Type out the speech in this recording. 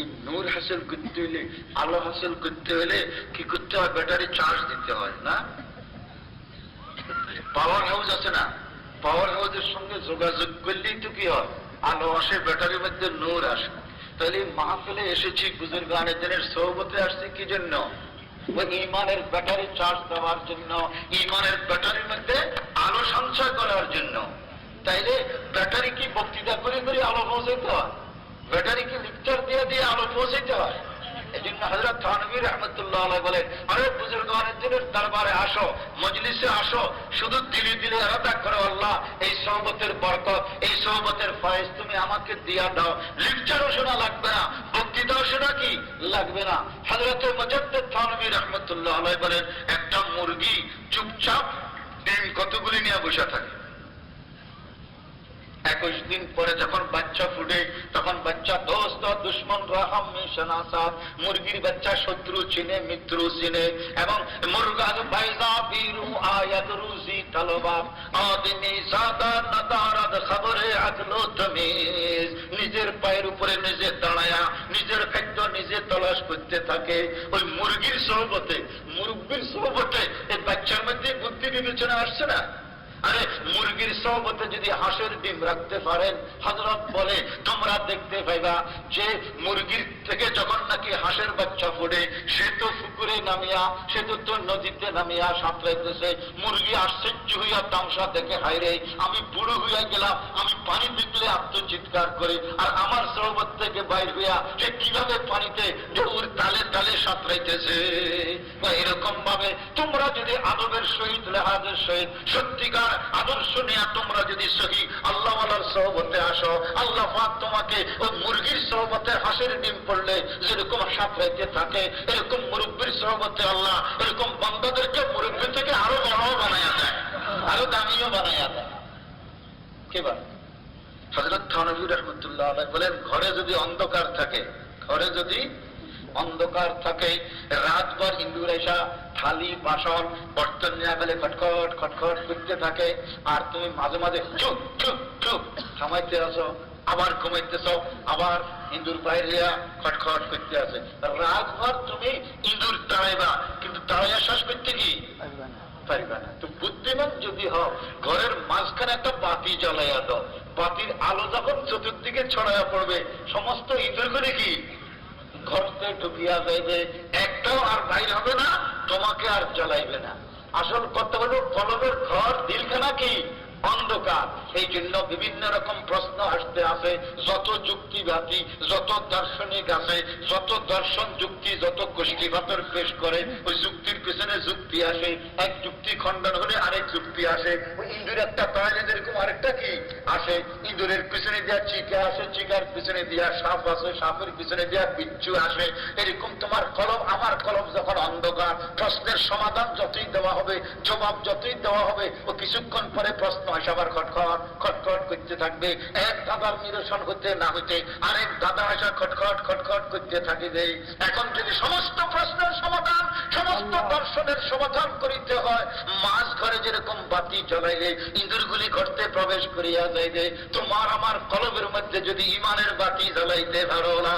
এই নূর হাসিল করতে হলে, আলো হাসিল করতে হলে কি করতে হয়? ব্যাটারি চার্জ দিতে হয়, না? পাওয়ার হাউস আছে না? পাওয়ার হাউসের সঙ্গে যোগাযোগ করলেই তো কি হয়? আলো আসে, ব্যাটারির মধ্যে নূর আসে। তাহলে মাহফিলে এসেছি বুজুর্গানের দিনের সৌবতে আসছি, কি জন্য? ইমানের ব্যাটারি চার্জ দেওয়ার জন্য, ইমানের ব্যাটারির মধ্যে আলো সঞ্চয় করার জন্য। তাইলে ব্যাটারি কি বক্তৃতা করে করে আলো পৌঁছাইতে হয়? ব্যাটারি দিয়ে দিয়ে আলো পৌঁছাইতে হয়। এই জন্য থানবীর বুজুর্গানের দিনের দরবারে আসো, মজলিসে আসো, শুধু আলাদা করো আল্লাহ, এই এই তুমি আমাকে দিয়া দাও। লিকচারও শোনা লাগবে না, বক্তৃতাও শোনা কি? লাগবে না। হজরত মজদ্দ থানবীর রহমতুল্লাহ বলেন, একটা মুরগি চুপচাপ ডিম কতগুলি নিয়ে বসে থাকে? একুশ দিন পরে যখন বাচ্চা ফুটে, তখন বাচ্চা দোস্ত, দুশ্মন রাহাম মিশনাসাদ মুরগির বাচ্চা শত্রু চিনে, মিত্র চিনে। এবং মুরগাদ বাইজা বীরু আয়াত রুজি তলবাব। আদিনী সাদা নদারাদ খবরে আগলো তমিজ। নিজের পায়ের উপরে নিজে দাঁড়ায়া, নিজের খাদ্য নিজে তলাশ করতে থাকে। ওই মুরগির সহবতে, মুরব্বীর সহবতে এই বাচ্চার মধ্যে বুদ্ধি বিবেচনা আসছে না? আরে মুরগির সহবতে যদি হাঁসের ডিম রাখতে পারেন হজরত বলে, তোমরা দেখতে পাইবা যে মুরগির থেকে যখন নাকি হাঁসের বাচ্চা ফুটে সে তো পুকুরে নামিয়া, সে তো তোর নদীতে নামিয়া সাঁতরাইতেছে। মুরগি আশ্চর্য হইয়া তামসা দেখে হাইরে আমি বুড়ো হইয়া গেলাম, আমি পানি দেখলে আত্মচিৎকার করি, আর আমার সহবত থেকে বাইর হইয়া সে কীভাবে পানিতে ঢেউর তালে তালে সাঁতরাইতেছে? বা এরকম ভাবে তোমরা যদি আদবের সহিত, লেহাজের সহিত সত্যিকার আদর্শ নিয়ে তোমরা যদি সহি আল্লাহ সহবতে আসো, আল্লাহ তোমাকে ওই মুরগির সহবতে হাঁসের ডিম পড়লে যেরকম সাঁতরাইতে থাকে, এরকম মুরব্বীর সহবতে আল্লাহ এরকম বন্ধদেরকে মুরব্বী থেকে আরও বড় বানায়া দেয়, আরও দামিও বানায়া দেয়। কে বলে হজরত থানবী রহমতুল্লাহ বলেন, ঘরে যদি অন্ধকার থাকে, ঘরে যদি অন্ধকার থাকে। রাতভর হিন্দুর এসা থালি বাসন বর্তন নিয়ে গেলে খটখট খটখট করতে থাকে। আর তুমি মাঝে মাঝে চুপ চুপ চুপ থামাইতে আসো আবার ঘুমাইতেছ আবার ইঁদুর বাইরে খটখট করতে আছে রাতভর তুমি ইঁদুর তাড়াইবা কিন্তু তাড়াইয়া শ্বাস করতে কি? পারিবা না। তো বুদ্ধিমান যদি হও ঘরের মাঝখানে একটা বাতি জ্বালাইয়া দাও। বাতির আলো যখন চতুর্দিকে ছড়াইয়া পড়বে সমস্ত ইঁদুর করে কি? ঘরতে ঢুকিয়া যাইবে একটাও আর বাইর হবে না, তোমাকে আর জ্বালাইবে না। আসল কথা হলো, কলমের ঘর, দিলখানা কি? অন্ধকার। এই জন্য বিভিন্ন রকম প্রশ্ন আসতে আসে, যত যুক্তিবাদী, যত দার্শনিক আছে যত দর্শন যুক্তি, যত গোষ্ঠীঘাতর পেশ করে, ওই যুক্তির পেছনে যুক্তি আসে। এক যুক্তি খণ্ডন হলে আসে, ওই ইঁদুর একটা টয়লেট এরকম আরেকটা কি? আসে, ইঁদুরের পিছনে দেওয়া চিকা আসে, চিকার পিছনে দেওয়া সাপ আসে, সাপের পিছনে দেওয়া বিচ্ছু আসে। এরকম তোমার কলম, আমার কলম যখন অন্ধকার, প্রশ্নের সমাধান যতই দেওয়া হবে, জবাব যতই দেওয়া হবে, ও কিছুক্ষণ পরে প্রশ্ন আসে আবার খটখট খটখট করতে থাকবে। এক দাদার নিরসন হতে না হইতে আরেক দাদা আসা খটখট খটখট করতে থাকিবে। এখন যদি সমস্ত প্রশ্নের সমাধান সমস্ত দর্শনের সমাধান করিতে হয়। মাছ ঘরে যেরকম বাতি জ্বলাইলে ইঁদুরগুলি ঘরতে প্রবেশ করিয়া যাইবে। তোমার আমার কলমের মধ্যে যদি ইমানের বাতি জ্বলাইতে পারো না।